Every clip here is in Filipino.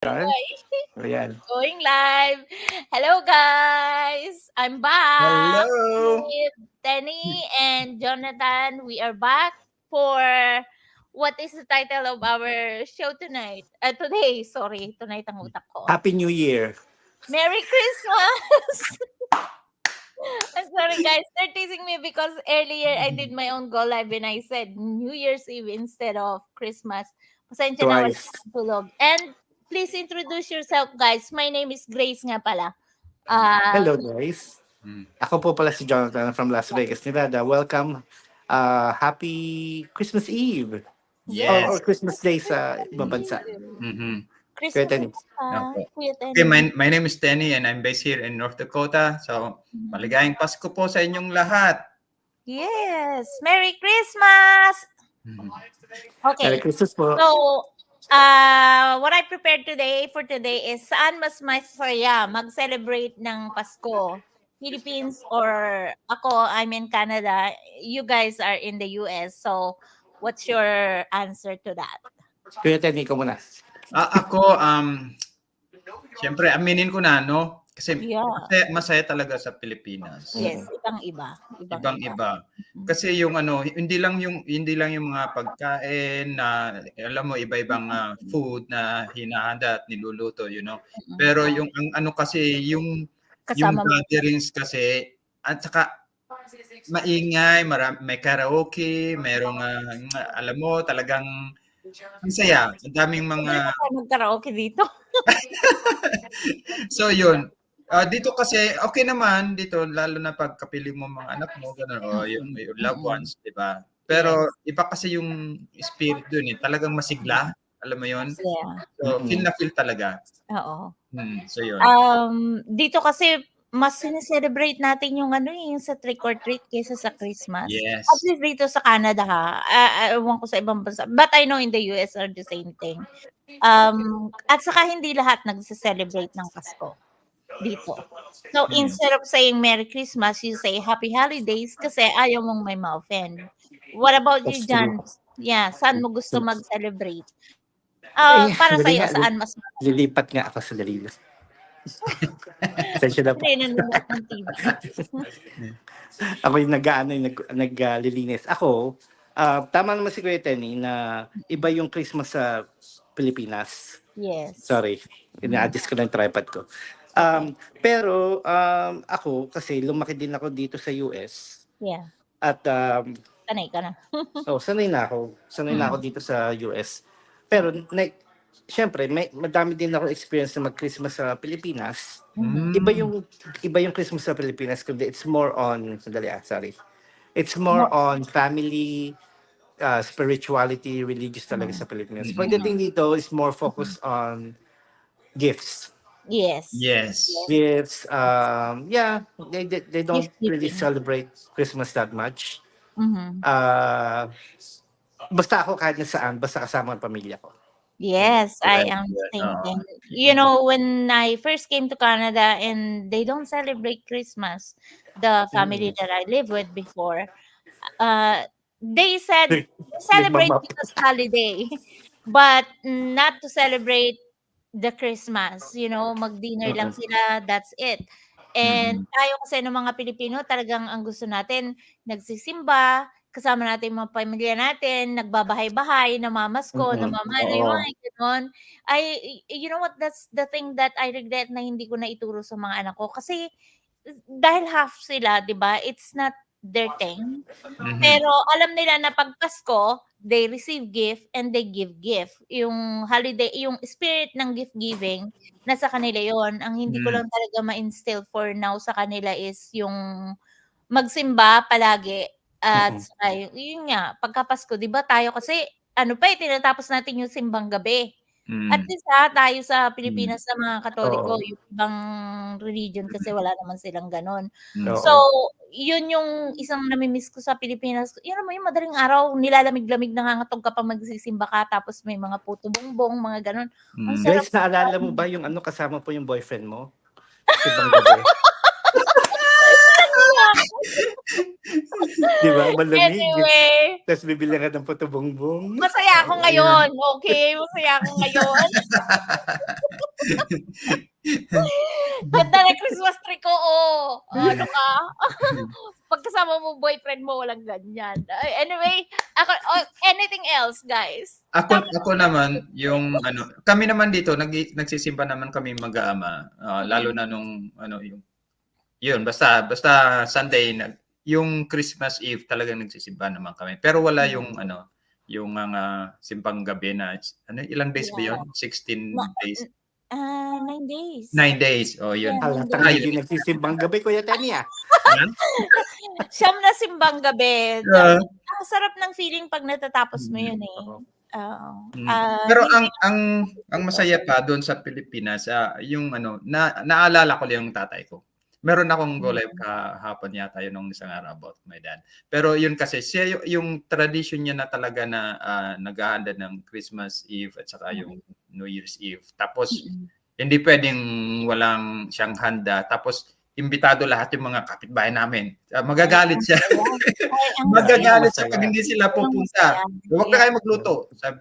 Yan. Ayan. Going live. Hello guys. I'm back Hello. with Tenny and Jonathan. We are back for what is the title of our show tonight? Uh, today, sorry. Tonight ang utak ko. Happy New Year. Merry Christmas! I'm sorry guys, they're teasing me because earlier I did my own go live and I said New Year's Eve instead of Christmas. Pasensya na wala tulog. And please introduce yourself guys. My name is Grace nga pala. Ah, Hello guys. Mm. Ako po pala si Jonathan from Las Vegas, Nevada. Welcome. Uh, happy Christmas Eve. Yes. Or, or Christmas Day sa ibang bansa. Mhm. Christmas Kuya Tenny. ah, Okay. Kuya Tenny. Okay, my, my name is Tenny and I'm based here in North Dakota. So, maligayang Pasko po sa inyong lahat. Yes! Merry Christmas! Mhm. Okay. Merry Christmas po. So, uh, what I prepared today for today is saan mas masaya mag-celebrate ng Pasko? Philippines or ako, I'm in Canada. You guys are in the US. So, what's your answer to that? Kuya Tenny, ikaw muna. Ah, ako, um, siyempre, aminin ko na, no? Kasi Yeah. masaya, masaya talaga sa Pilipinas. Yes, ibang-iba. Ibang iba. Kasi yung ano, hindi lang yung hindi lang yung mga pagkain na alam mo iba-ibang ah, food na hinahanda at niluluto, you know. Mm-mm. Pero yung ang ano kasi yung yung Kasama mo. gatherings kasi at saka maingay, marami, may karaoke, merong ah, alam mo talagang ang saya. Ang daming mga mag-karaoke dito. So yun. Ah, dito kasi okay naman dito lalo na pag kapiling mo mga anak mo ganun o yung, yung loved ones, 'di ba? Pero iba kasi yung spirit doon eh, talagang masigla, alam mo 'yon? Yeah. So feel na feel talaga. Oo. Hmm, so yun. Um, dito kasi mas sineselebrate natin yung ano eh, yung sa trick or treat kaysa sa Christmas. Yes. At least dito sa Canada ha, ewan ko sa ibang bansa. But I know in the US are the same thing. Um, at saka hindi lahat nagse-celebrate ng Pasko dito. So Mm. instead of saying Merry Christmas, you say Happy Holidays kasi ayaw mong may ma-offend. What about you, That's Jan? Yeah, saan mo gusto mag-celebrate? Ah, Eh, para sa iyo, saan mas Lilipat nga ako sa Dalilas. Pasensya na po. Ako yung nag-ano, nag, naglilinis. Ako, ah, tama naman si Kuya Tenny na iba yung Christmas sa Pilipinas. Yes. Sorry, ina-adjust ko na yung tripod ko. Um, pero um, ako, kasi lumaki din ako dito sa US. Yeah. At um, Sanay ka na. oh, sanay na ako. Sanay na ako dito sa US. Pero, na, syempre, may, madami din ako experience na mag-Christmas sa Pilipinas. Mm. Iba yung iba yung Christmas sa Pilipinas kundi it's more on sandali ah, sorry. It's more on family uh, spirituality, religious talaga sa Pilipinas. Mm. Pagdating dito is more focused on gifts. Yes. Yes. Gifts, um, yeah, they, they, they don't Gift really giving. celebrate Christmas that much. Mhm. Uh, basta ako kahit na saan, basta kasama ang pamilya ko. Yes, I Correct, am correct. thinking. You know, when I first came to Canada and they don't celebrate Christmas, the family Mm. that I lived with before, uh, they said Nag- celebrate nagmamap. because holiday, but not to celebrate the Christmas. You know, mag-dinner lang sila, that's it. And Mm. tayo kasi ng mga Pilipino, talagang ang gusto natin, nagsisimba, kasama natin yung mga pamilya natin, nagbabahay-bahay, namamasko, Mm-mm. namamaliway, gano'n. I, you know what, that's the thing that I regret na hindi ko na ituro sa mga anak ko. Kasi dahil half sila, di ba, it's not their thing. Mhm. Pero alam nila na pag Pasko, they receive gift and they give gift. Yung holiday, yung spirit ng gift giving, nasa kanila yon. Ang hindi ko Mm. lang talaga ma-instill for now sa kanila is yung magsimba palagi. At Mm-mm. saka yun, nga, pagka Pasko, di ba tayo kasi, ano pa eh, tinatapos natin yung simbang gabi. At Mm. least ha, tayo sa Pilipinas sa mga Katoliko, Oo. yung ibang religion kasi wala naman silang ganon. Mm. Oo. So, yun yung isang namimiss ko sa Pilipinas. Yun mo yung madaling araw, nilalamig-lamig nangangatog ka pa magsisimba ka, tapos may mga puto bongbong, mga ganon. Ang Mm. sarap. Guys, naalala mo ba yung ano kasama po yung boyfriend mo? Ibang gabi. Di ba? Malamig. Anyway, Tapos bibili ka ng puto bongbong. masaya ako ngayon. Okay, masaya ako ngayon. Ganda na Christmas tree ko, oh. Ano ka? Pagkasama mo boyfriend mo, walang ganyan. Ay, Anyway, ako, oh, anything else, guys? Ako ako naman yung ano, kami naman dito nag nagsisimba naman kami mag-aama, ah, lalo na nung ano yung yun basta basta Sunday nag yung Christmas Eve talagang nagsisimba naman kami. Pero wala yung ano, yung mga simbang gabi na ano ilang days ba yun? 16 Ma- days. Ah, nine days. 9 days. Oh, yun. Yeah. Halata nga yun. nagsisimbang gabi, Kuya Tenny ah. Siyam na simbang gabi. Ah. Ang sarap ng feeling pag natatapos mo yun eh. Oo. Mm. Ah, Pero ang ang ang masaya pa doon sa Pilipinas, ah, yung ano, na, naalala ko lang yung tatay ko. Meron akong go live kahapon yata yun nung isang araw about my dad. Pero yun kasi siya yung, yung tradition niya na talaga na ah, naghahanda ng Christmas Eve at saka yung New Year's Eve. Tapos mm, hindi pwedeng walang siyang handa. Tapos imbitado lahat yung mga kapitbahay namin. Ah, magagalit siya. magagalit siya pag hindi sila pupunta. Huwag na kayo magluto.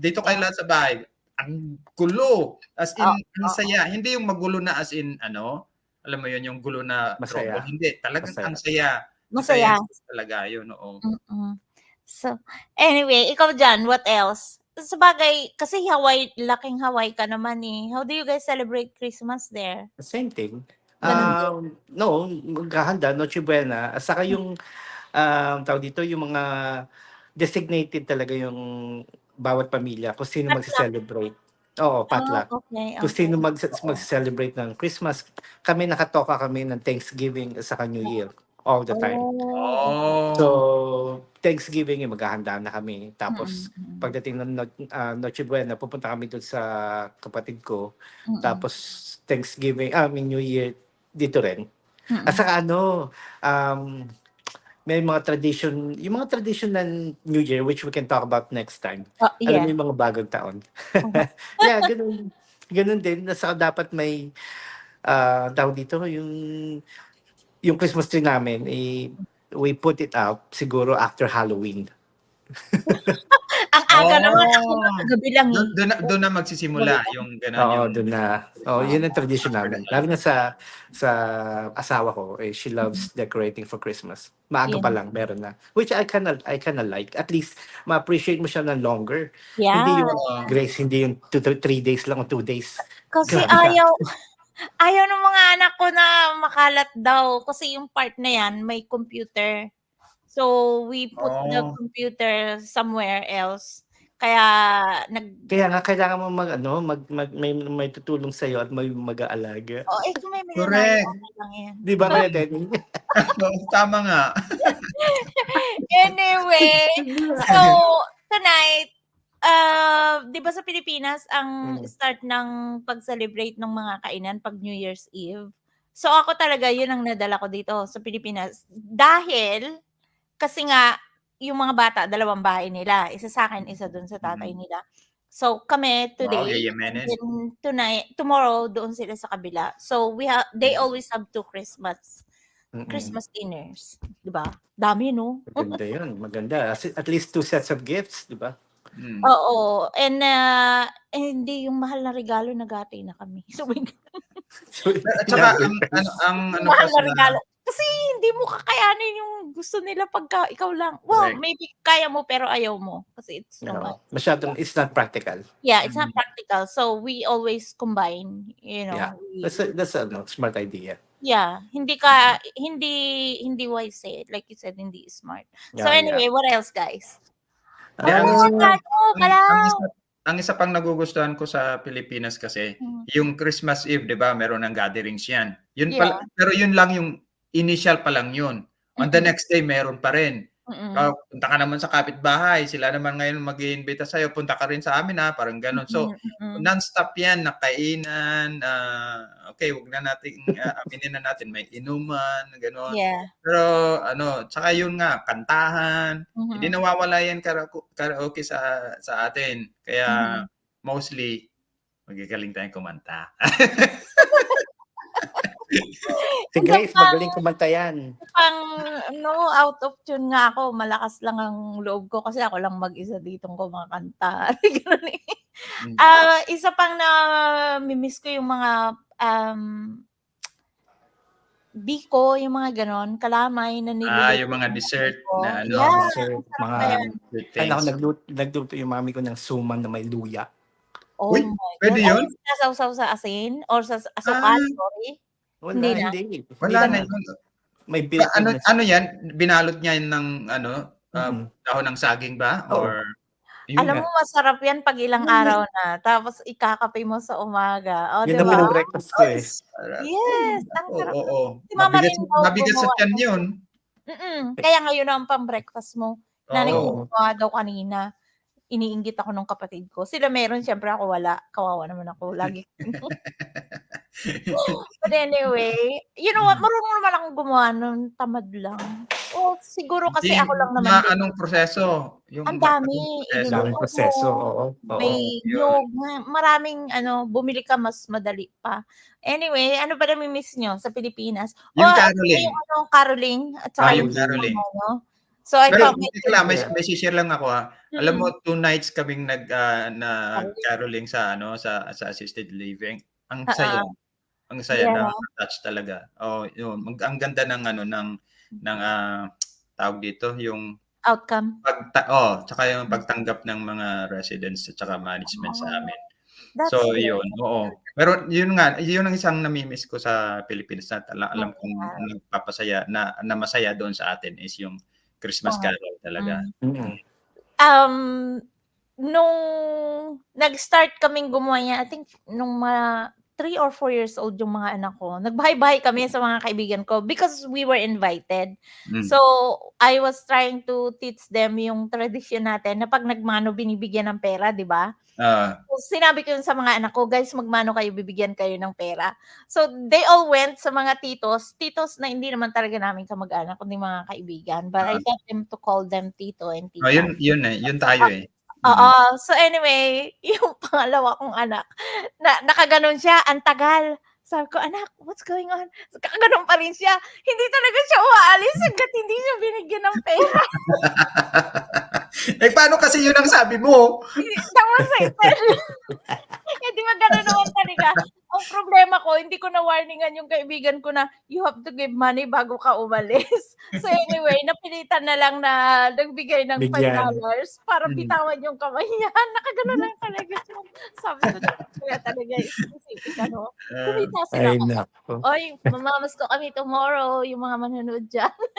Dito kayo lahat sa bahay. Ang gulo. As in, ang saya. Hindi yung magulo na as in, ano, alam mo yun, yung gulo na Masaya. trouble. Hindi. Talagang Masaya. ang saya. Masaya. Talaga yun, oo. Mm-mm. So, anyway, ikaw dyan, what else? Sa bagay, kasi Hawaii, laking Hawaii ka naman eh. How do you guys celebrate Christmas there? Same thing. Um, no, maghahanda, Noche Buena. At saka yung, um, tawag dito, yung mga designated talaga yung bawat pamilya kung sino Potluck. Magse-celebrate. Oo, potluck. Oh, okay, Kung sino mag mag-celebrate ng Christmas, kami nakatoka kami ng Thanksgiving at saka New Year all the time. Oh. Oh. So, Thanksgiving, eh, maghahanda na kami. Tapos, Mm-mm. pagdating ng no- ah, Noche Buena, pupunta kami doon sa kapatid ko. Mm-mm. Tapos, Thanksgiving, ah, I mean, New Year, dito rin. At saka ano, um, may mga tradition, yung mga tradition ng New Year, which we can talk about next time. Oh, Alam yeah. mo yung mga bagong taon. yeah, ganun. Ganun din. Saka dapat may, ah tawag dito, yung, yung Christmas tree namin, eh, we put it out siguro after Halloween. Aga Oh. naman, ako gabi lang eh. Doon, doon, na, doon na magsisimula yung gano'n. Oo, yung, doon na. Oh, yun ang tradition namin. Lalo na sa sa asawa ko, eh, she loves decorating for Christmas. Maaga Yeah. pa lang meron na. Which I kinda I kinda like. At least ma-appreciate mo siya ng longer. Yeah. Hindi yung grace, hindi yung two, three days lang o two days. Kasi Grabe. ayaw, ayaw ng mga anak ko na makalat daw. Kasi yung part na yan, may computer. So, we put the Oh. computer somewhere else. Kaya, nag... Kaya nga kailangan mo mag ano, mag, mag may may tutulong sa at may mag-aalaga. Oh, eh, kung may may Correct. nanay, lang yan. Di ba Kuya Denny? Tama nga. Anyway, so, tonight, uh, di ba sa Pilipinas, ang Mm. start ng pag-celebrate ng mga kainan pag New Year's Eve. So, ako talaga, yun ang nadala ko dito sa Pilipinas. Dahil, kasi nga, yung mga bata, dalawang bahay nila. Isa sa akin, isa dun sa tatay Mm. nila. So, kami Wow, today, yayamanin. then tonight, tomorrow, doon sila sa kabila. So, we have, they always have two Christmas, Mm-mm. Christmas dinners. Di ba? Dami, no? Maganda yun. Maganda. At least two sets of gifts, di ba? Mm. Oo. And uh, hindi yung mahal na regalo nagati na kami. So, So, At saka, ang, ano, ang, ano mahal na regalo. Kasi hindi mo kakayanin yung gusto nila pagka ikaw lang. Well, Correct. maybe kaya mo pero ayaw mo. Kasi it's much. no, masyadong, it's not practical. Yeah, it's not Mm. practical. So, we always combine. You know. Yeah. we- That's a, that's a no, smart idea. yeah. Hindi ka, hindi, hindi wise eh. Like you said, hindi smart. so, Yeah, anyway, what else, guys? Yeah. Ang oh, ang isa, ang isa pang nagugustuhan ko sa Pilipinas kasi, Mm. yung Christmas Eve, 'di ba? Meron ng gatherings 'yan. Yun Yeah. pala, pero yun lang yung initial pa lang yun. On the next day meron pa rin. Mm-mm. Ah, punta ka naman sa kapitbahay, sila naman ngayon mag-iimbita sa'yo, punta ka rin sa amin ha, parang ganun. So, Mm-mm. non-stop yan, nakainan, ah, okay, wag na natin, ah, aminin na natin, may inuman, gano'n. yeah. Pero, ano, tsaka yun nga, kantahan, Mhm. hindi nawawala yan karaoke, karaoke sa, sa atin. Kaya, mostly, magigaling tayong kumanta. Si Grace, magaling kumanta yan. Pang, no, out of tune nga ako. Malakas lang ang loob ko kasi ako lang mag-isa ditong kumakanta. Ganun eh. Ah, isa pang na miss ko yung mga um biko, yung mga ganon, kalamay na niluluto. Ah, yung mga dessert ko. na ano, Yeah, Sir, mga Ay, ako, nagluto, nagluto yung mami ko ng suman na may luya. Oh Uy, my pwede God. yun? Ay, Sinasawsaw sa asin or sa asukal, Ah. sorry. Wala, Hindi na? hindi. Wala Hindi na yun. May Pa- built ano, ano yan? Binalot niya yun ng ano, ah, Mhm. dahon ng saging ba? Oo. Or yun Alam nga. mo, masarap yan pag ilang araw na. Tapos ikakape mo sa umaga. O, Yun di ang ba? pinag-breakfast ko eh. Yes, ang Oo, sarap. oo. Si Mama Mabigat, rin daw mabigat sa tiyan yun. Mm-mm. Kaya ngayon ang pang-breakfast mo. Nanay Oo. ko daw kanina. Iniinggit ako nung kapatid ko. Sila meron, syempre ako wala. Kawawa naman ako. Lagi. But anyway, you know what? Mm. Marunong naman akong gumawa nun. Tamad lang. O, siguro kasi Hindi, ako lang naman. na din. anong proseso? Yung Ang dami. proseso? Daming Oo. proseso, oo. oo. May ma- Maraming ano, bumili ka mas madali pa. Anyway, ano ba nami-miss nyo sa Pilipinas? Yung O, caroling. Yung ano, caroling. At saka Ah, yung yung caroling. ano. So, I Pero thought, teka lang, may, may share lang ako ha. Alam mo, Mm. two nights kaming nag ah, na Caroling. sa ano sa sa assisted living. Ang Ah, saya. Ang saya Yeah. na touch talaga. Oh, yun. Ang, ang ganda ng ano ng ng ah, tawag dito, yung outcome. pagta oh, tsaka yung pagtanggap ng mga residents at tsaka management sa Oh, amin. That's So, great. yun. Oo. Pero yun nga, yun ang isang namimiss ko sa Pilipinas na tala- alam kong Yeah. nagpapasaya na, na masaya doon sa atin is yung Christmas Oo. Carol talaga. Mm. Mm. Um, nung nag-start kaming gumawa niya, I think nung mga three or four years old yung mga anak ko, nagbahay-bahay kami sa mga kaibigan ko because we were invited. Mm. So, I was trying to teach them yung tradisyon natin na pag nagmano, binibigyan ng pera, di ba? Ah, So, sinabi ko yun sa mga anak ko, guys, magmano kayo, bibigyan kayo ng pera. So, they all went sa mga titos. Titos na hindi naman talaga namin kamag-anak, kundi mga kaibigan. But I Ah. taught them to call them tito and tita. oh, yun, yun eh. Yun tayo eh. Oo. So anyway, yung pangalawa kong anak, na, nakaganon siya, ang tagal. Sabi ko, anak, what's going on? So, kakaganon pa rin siya. Hindi talaga siya umaalis hanggat hindi siya binigyan ng pera. eh, paano kasi yun ang sabi mo? Tapos I said, hindi magano naman talaga. Ang problema ko, hindi ko na warningan yung kaibigan ko na you have to give money bago ka umalis. So anyway, napilitan na lang na nagbigay ng Bigyan. $5 para Mm. bitawan yung kamay niya. Nakagano lang talaga siya. Sabi ko, kaya talaga isipin ka, no? Ah, Kumita sila Ay, ako. nako. Oy, mamamas ko kami tomorrow, yung mga manonood dyan.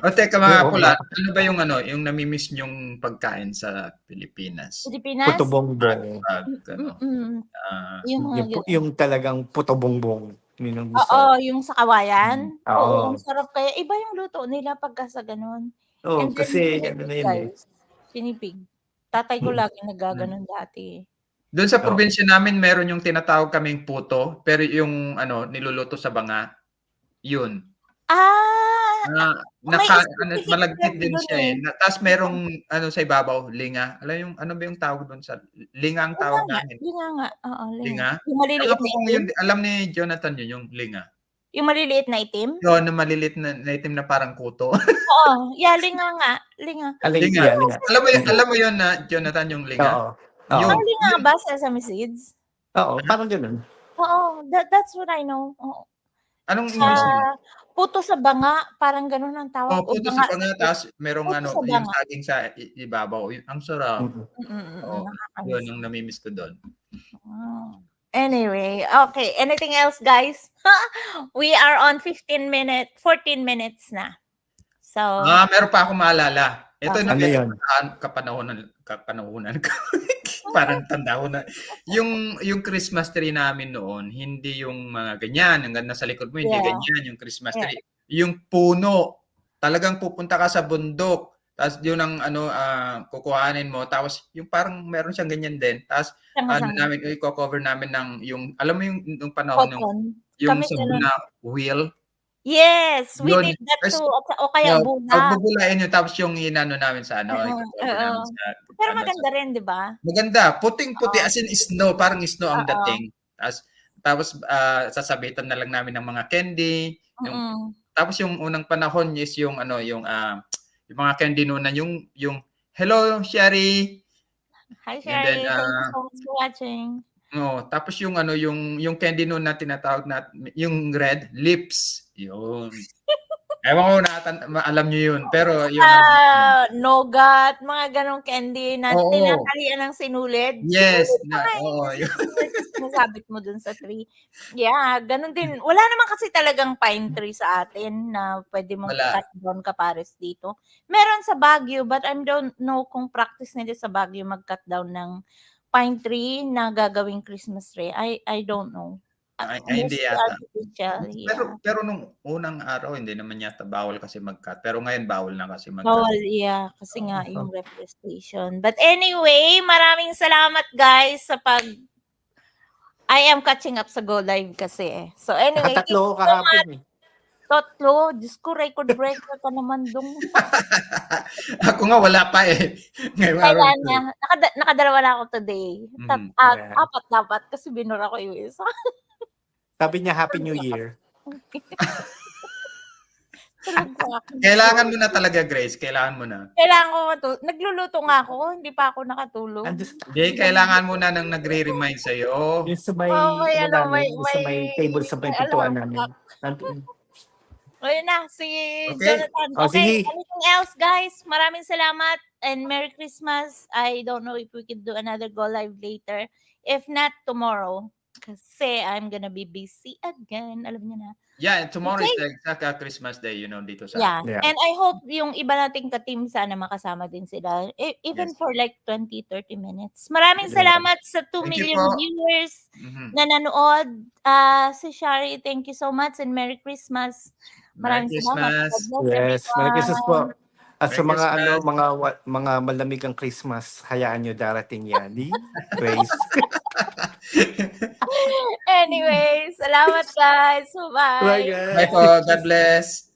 o teka mga Oo. pula, ano ba yung ano, yung namimiss nyong pagkain sa Pilipinas? Pilipinas? Puto bongbong. Pag, ano, Mm-mm. ah, Yung mga Yung, pu- yung talagang puto bongbong. Yun ang gusto. Oo, yung sa kawayan. Mm, oo. Oo, ang sarap kaya. Iba yung luto nila pagka sa ganun. Oo, And then, kasi ano na yun eh. guys. Pinipig. Tatay ko Mm. lagi nagaganon dati. doon sa Oo. probinsya namin meron yung tinatawag kaming puto, pero yung ano niluluto sa banga, yun. Ah! Na, May naka, ano, malagkit din siya eh. eh. Na, Tapos merong ano sa ibabaw, linga. Alam yung ano ba yung tawag doon sa linga ang tawag Linga nga. namin. Linga nga. Oo, linga. Linga? Yung maliliit Alam na itim. yun, alam ni Jonathan yun, yung linga. Yung maliliit na itim? Yun, na malilit na, na itim na parang kuto. Oo. Yeah, linga nga. Linga. Alay, Linga. yeah, linga. alam mo yun, alam mo yun na Jonathan yung linga. Oo. Oo. Yun. Ang linga ba sesame seeds? Oo, parang ganun. Oo. That, that's what I know. Oo. Anong English Sa niya? Puto sa banga, parang ganun ang tawag. Oh, puto sa panga, tapos merong ano, sa yung banga. saging sa ibabaw. Ang sarap. Oo. nakakamiss. Yun ang namimiss ko doon. Oh. Anyway, okay. Anything else, guys? we are on 15 minutes, 14 minutes na. So, Ah, meron pa ako maalala. Ito Ah. na Ano yun? kapanahonan kapanahonan ko. Parang tanda ko na. Yung yung Christmas tree namin noon, hindi yung mga ganyan, yung nasa likod mo, hindi Yeah. ganyan yung Christmas Yeah. tree. Yung puno. Talagang pupunta ka sa bundok. Tapos yun ang ano ah, kukuhanin mo. Tapos yung parang meron siyang ganyan din. Tapos ano sama-sama. namin, i-cover namin ng yung alam mo yung nung panahon ng Cotton. yung Kami sabon ganun. na wheel. Yes, we Yun. did that too. O, o kaya Yeah, buna. Pagbubulain yun, tapos yung inano namin sa ano, oo. namin sa, Pero ano, maganda rin, di ba? sa- maganda. Puting-puti, Oo. as in snow, parang snow ang Oo. dating. Tapos, tapos ah, sasabitan na lang namin ng mga candy. Yung, Mm-mm. tapos yung unang panahon is yung ano, yung, ah, yung mga candy noon na yung, yung, hello, Sherry. Hi, And Sherry. then, Thank you so much for watching. Oh, tapos yung ano yung yung candy noon na tinatawag na yung red lips. Yun. Ewan ko na alam niyo yun, pero yun. ang- Ah, nogat, mga ganong candy na Oo. tinatalian ng sinulid. yes, Sinulid na, nga, oo, yun. Nasabit mo dun sa tree. Yeah, ganun din. Wala naman kasi talagang pine tree sa atin na pwede mong Wala. cut down kapares dito. Meron sa Baguio, but I don't know kung practice nila sa Baguio mag-cut down ng pine tree na gagawing Christmas tree. I I don't know. Ay, ay, hindi yata. artificial, Pero yeah. pero nung unang araw hindi naman yata bawal kasi mag-cut. Pero ngayon bawal na kasi mag-cut. Bawal, yeah. Kasi nga yung representation. But anyway, maraming salamat guys sa pag I am catching up sa Go Live kasi eh. So anyway, ko kahapon eh. Totlo, Diyos ko, record breaker ka naman dong. Ako nga wala pa eh. Ngayong araw. Kailan niya, nakada, nakadalawa na ako today. Tat, Mhm, ah, yeah. Apat dapat kasi binura ko yung isa. Sabi niya, Happy New Year. Kailangan mo na talaga, Grace. Kailangan mo na. Kailangan ko matulog. Nagluluto nga ako, hindi pa ako nakatulog. Andus, Hindi, kailangan mo na nang nagre-remind sa'yo. yung sa may, Oh, may ano ano, may- namin, yung sa may may- table sa may may pintuan namin. Ayun na, si Okay. Jonathan. Oh, Okay, sige. anything else, guys? Maraming salamat and Merry Christmas. I don't know if we could do another go live later. If not, tomorrow. Kasi I'm gonna be busy again. Alam niyo na. Yeah, tomorrow Okay. is the exact uh, Christmas day, you know, dito sa Yeah. Yeah. And I hope yung iba nating ka-team sana makasama din sila. E- even Yes. for like 20-30 minutes. Maraming Yeah. salamat sa 2 Thank million viewers Mhm. na nanood. Ah, si Shari, thank you so much and Merry Christmas. Merry Maraming salamat. Christmas. Yes, Merry Christmas po. At sa Merry mga ano, Christmas. mga wa- mga malamig ang Christmas, hayaan nyo darating yan. Di? Grace. Anyway, salamat guys. Bye Bye. guys. Bye po. God bless.